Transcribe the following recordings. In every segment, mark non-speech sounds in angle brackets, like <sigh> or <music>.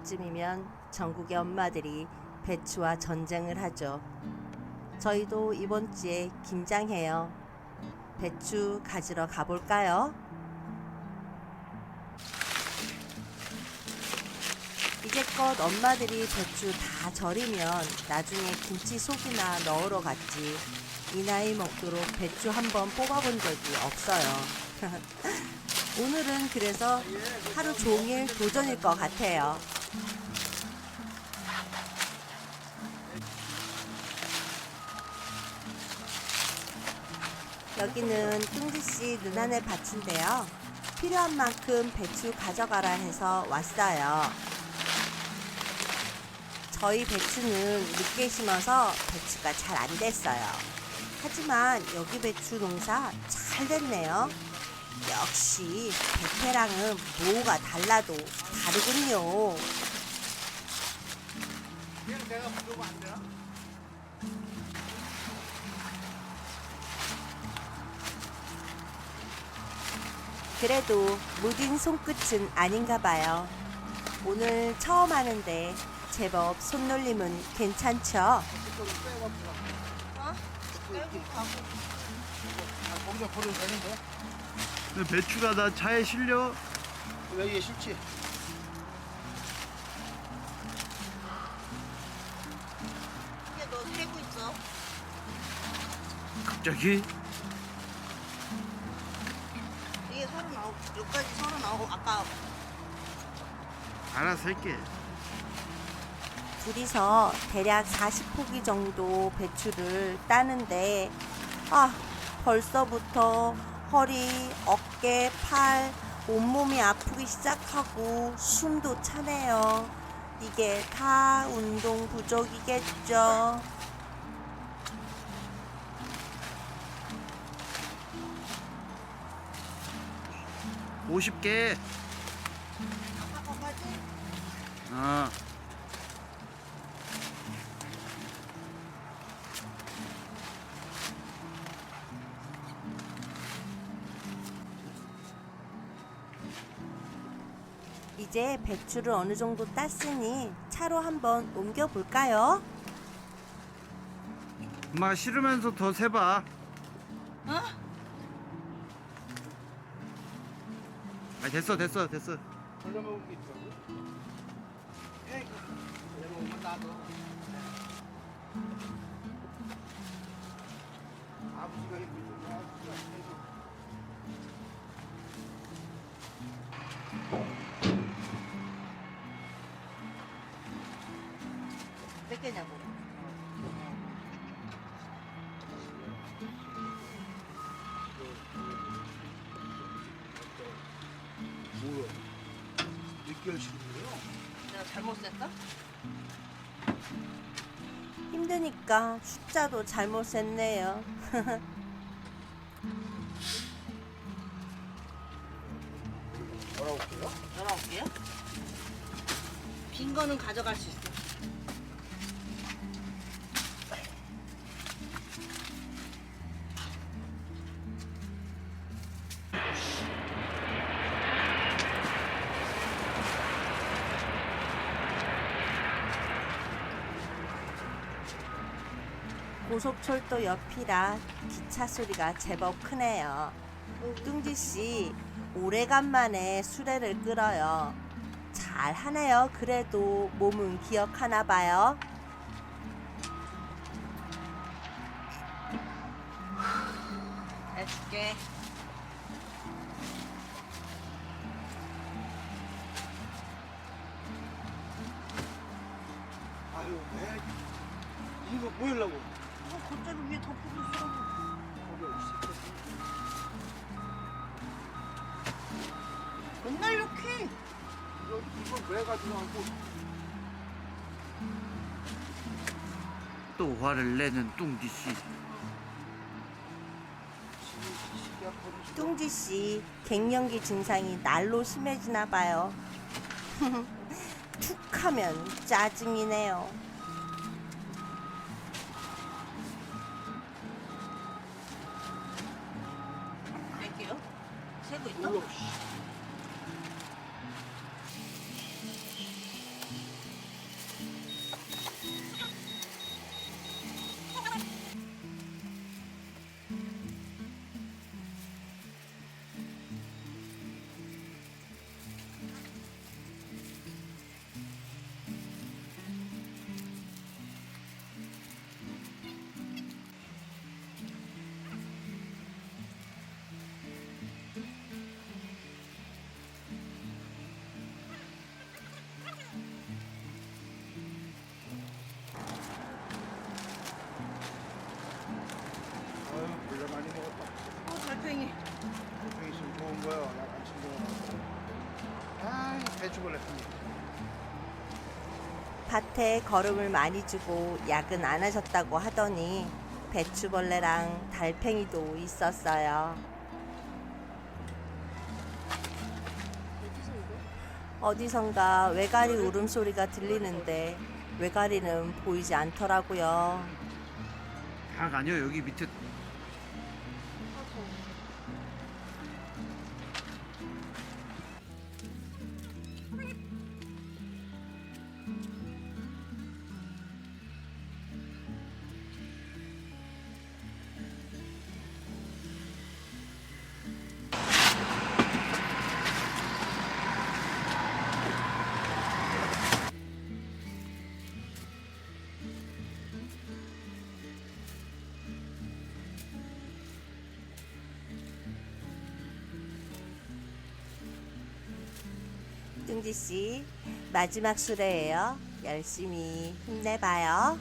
이때쯤이면 전국의 엄마들이 배추와 전쟁을 하죠. 저희도 이번 주에 김장해요. 배추 가지러 가볼까요? 이제껏 엄마들이 배추 다 절이면 나중에 김치 속이나 넣으러 갔지. 이 나이 먹도록 배추 한번 뽑아본 적이 없어요. <laughs> 오늘은 그래서 하루 종일 도전일 것 같아요. 여기는 뚱지씨 누나네 밭인데요. 필요한 만큼 배추 가져가라 해서 왔어요. 저희 배추는 늦게 심어서 배추가 잘 안 됐어요. 하지만 여기 배추 농사 잘 됐네요. 역시 베테랑은 뭐가 달라도 다르군요. 그냥 내가? 그래도 무딘 손끝은 아닌가 봐요. 오늘 처음 하는데 제법 손놀림은 괜찮죠? 버려도 되는데? 근데 배추가 다 차에 실려? 여기에 싫지? 이게 너 세고 있어 갑자기? 여기까지 서른 아홉 아까 알아서 할게. 둘이서 대략 40포기 정도 배추를 따는데 아 벌써부터 허리, 어깨, 팔, 온몸이 아프기 시작하고 숨도 차네요. 이게 다 운동 부족이겠죠. 오십 개 아까까지 어. 이제 배추를 어느 정도 땄으니 차로 한번 옮겨 볼까요? 엄마 싫으면서 더 세봐. 어? 아 됐어 됐어 됐어. 아버지가 힘들어. 아버지가 개냐고 뭐야? 6개월씩이에요? 내가 잘못 셌어? 힘드니까 숫자도 잘못 셌네요. 뭐라고 해요? 열아홉 개요? 빈 거는 가져갈 수 고속철도 옆이라 기차 소리가 제법 크네요. 뚱지 씨 오래간만에 수레를 끌어요. 잘 하네요. 그래도 몸은 기억하나 봐요. 또 화를 내는 뚱지 씨. 뚱지 씨 갱년기 증상이 날로 심해지나 봐요. <laughs> 툭하면 짜증이네요. 배추벌레 큽니다. 밭에 거름을 많이 주고 야근 안 하셨다고 하더니 배추벌레랑 달팽이도 있었어요. 어디선가 외가리 울음소리가 들리는데 외가리는 보이지 않더라고요. 닭 아니요 여기 밑에 뚱지 씨 마지막 수레예요. 열심히 힘내봐요.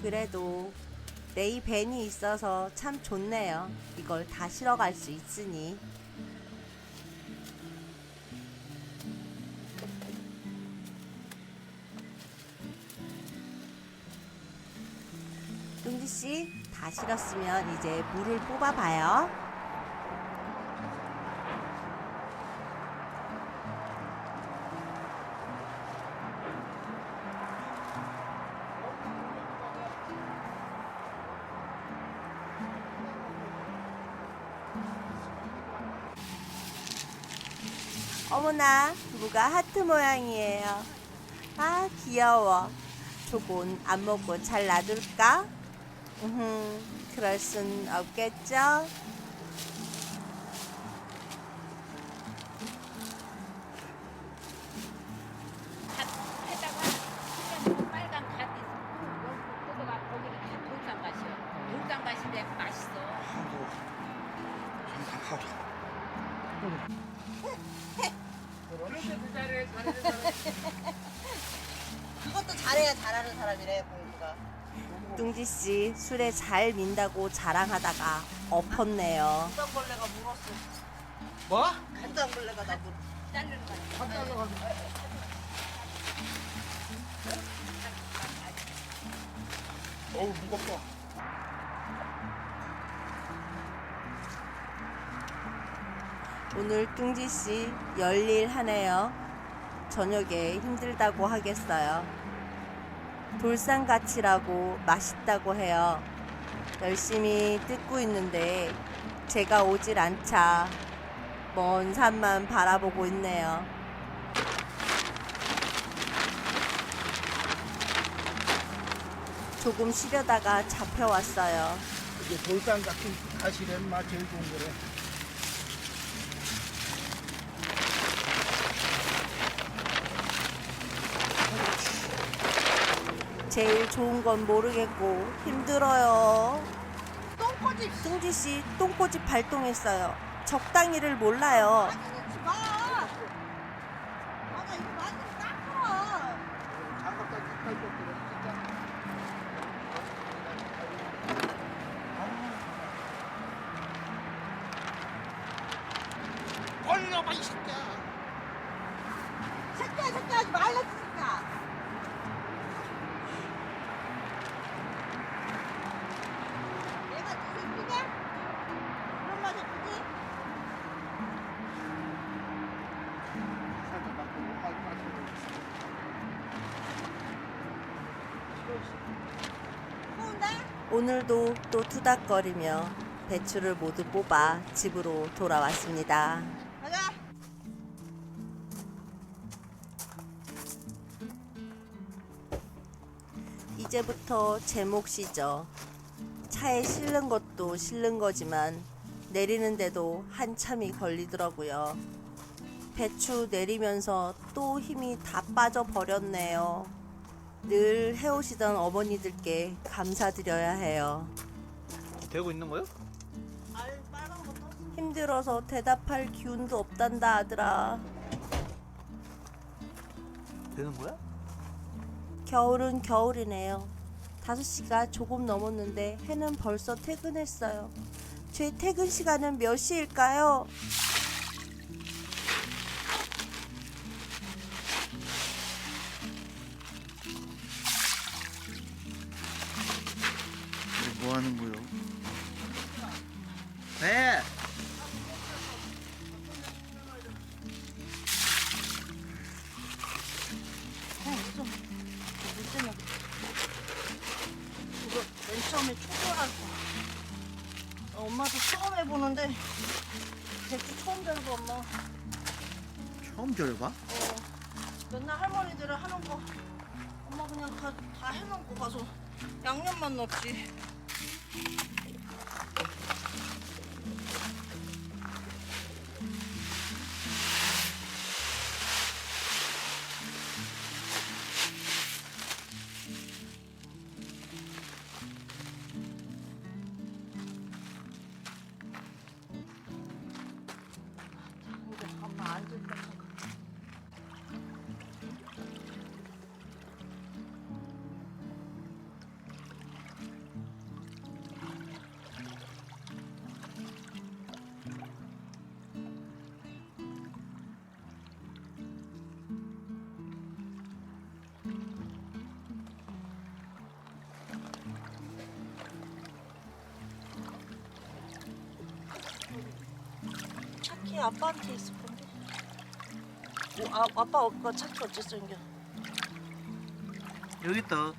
그래도 레이 벤이 있어서 참 좋네요. 이걸 다 실어갈 수 있으니. 뚱지 씨, 다 실었으면 이제 물을 뽑아봐요. 어머나, 무가 하트 모양이에요. 아, 귀여워. 조곤 안 먹고 잘 놔둘까? 음, 그럴 순 없겠죠? 밭에다가 그냥 빨간 갓 있어. <laughs> 돌산 밭이야. 돌산 밭인데 맛있어. 그것도 잘해야 잘하는 사람이래 공부가. 뚱지 씨 술에 잘 민다고 자랑하다가 엎었네요. 무당벌레가 물었어. 뭐? 무당벌레가 나 물. 자르는 거. 한 달러 가지고. 어우 무겁다. 오늘 뚱지 씨 열일 하네요. 저녁에 힘들다고 하겠어요. 돌산가치라고 맛있다고 해요. 열심히 뜯고 있는데 제가 오질 않자 먼 산만 바라보고 있네요. 조금 쉬려다가 잡혀왔어요. 이게 돌산 같은 가시는 맛 제일 좋은 거래. 제일 좋은 건 모르겠고 힘들어요. 똥꼬집 승지 씨 똥꼬집 발동했어요. 적당히를 몰라요. 하지 마. 아나 이거 많이 닦아. 장갑 딱 이빨 떴더래. 진짜. 얼려봐 이 새끼야. 새끼야 새끼야 하지 말라 새끼야. 내가 네 새끼냐? 그런 말 새끼지? 살짝 맞고 엄마 빠지고. 좋은데? 오늘도 또 투닥거리며 배추를 모두 뽑아 집으로 돌아왔습니다. 가자. 이제부터 제 몫이죠. 차에 실는 것도 실는 거지만 내리는데도 한참이 걸리더라고요. 배추 내리면서 또 힘이 다 빠져 버렸네요. 늘 해오시던 어머니들께 감사드려야 해요. 되고 있는 거요? 힘들어서 대답할 기운도 없단다 하더라. 되는 거야? 겨울은 겨울이네요. 5시가 조금 넘었는데 해는 벌써 퇴근했어요. 제 퇴근 시간은 몇 시일까요? 네. 어, 좀. 물 때문에. 이거 맨 처음에. 어, 엄마도 처음 해보는데 대추 처음 절고 엄마. 처음 절봐? 어, 맨날 할머니들은 하는 거 엄마 그냥 다, 다 해놓고 가서 양념만 넣지. 차키 아빠한테 있을 건데. 어, 아, 아빠 아까 차키 어째 생겨? 여기 있다.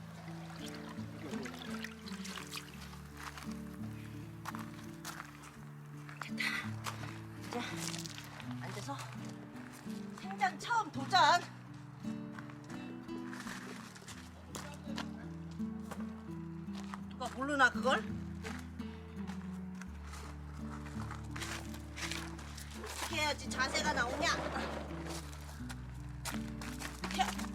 어떻게 해야지 자세가 나오냐? 혀.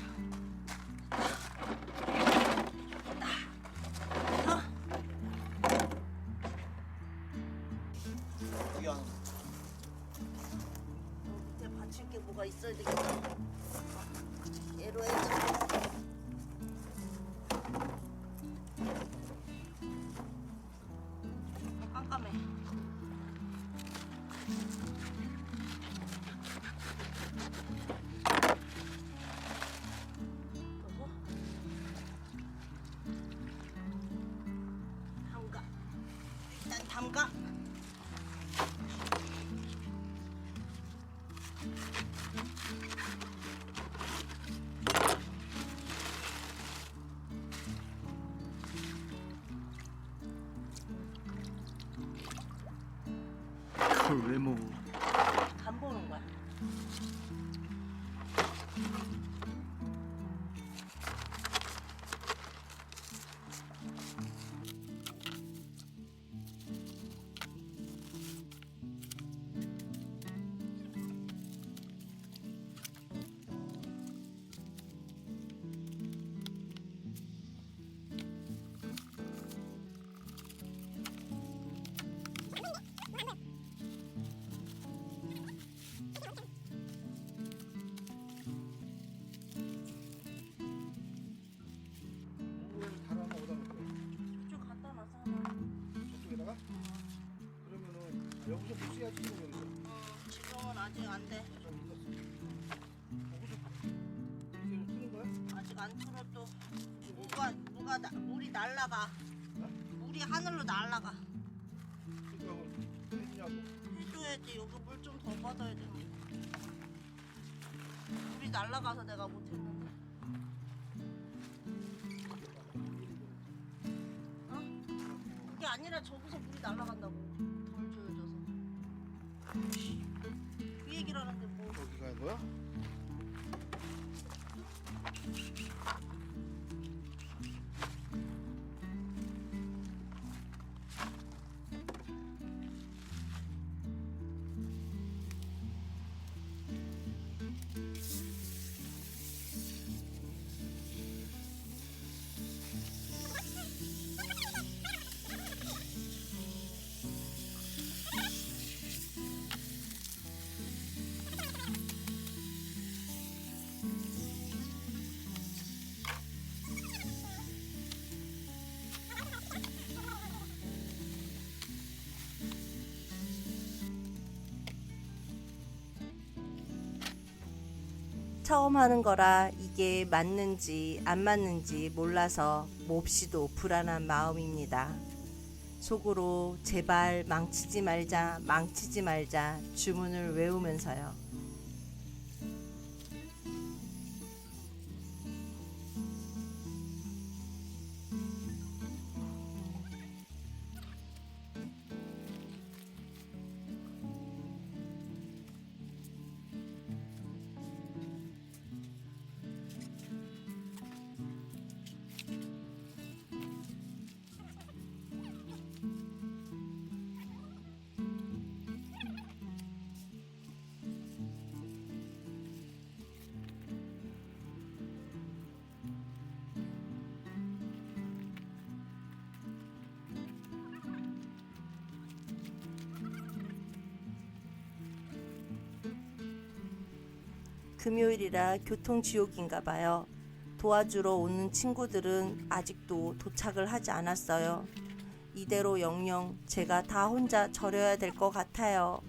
뭐가 뭐가 나, 물이 날라가. 물이 하늘로 날라가. 해줘야지 여기 물 좀 더 받아야 돼. 물이 날라가서 내가 못했는데. 어? 그게 아니라 저기서 물이 날라간다고. 처음 하는 거라 이게 맞는지 안 맞는지 몰라서 몹시도 불안한 마음입니다. 속으로 제발 망치지 말자, 망치지 말자 주문을 외우면서요. 금요일이라 교통지옥인가 봐요. 도와주러 오는 친구들은 아직도 도착을 하지 않았어요. 이대로 영영 제가 다 혼자 절여야 될 것 같아요.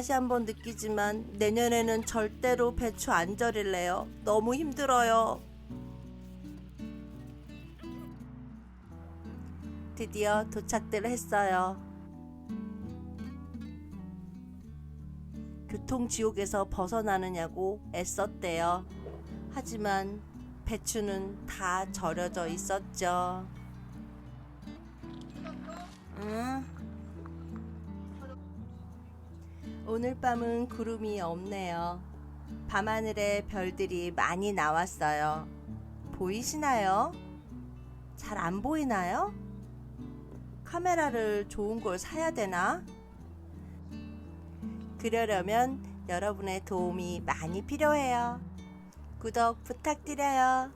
다시 한번 느끼지만 내년에는 절대로 배추 안 절일래요. 너무 힘들어요. 드디어 도착들 했어요. 교통 지옥에서 벗어나느냐고 애썼대요. 하지만 배추는 다 절여져 있었죠. 응? 오늘 밤은 구름이 없네요. 밤하늘에 별들이 많이 나왔어요. 보이시나요? 잘 안 보이나요? 카메라를 좋은 걸 사야 되나? 그러려면 여러분의 도움이 많이 필요해요. 구독 부탁드려요.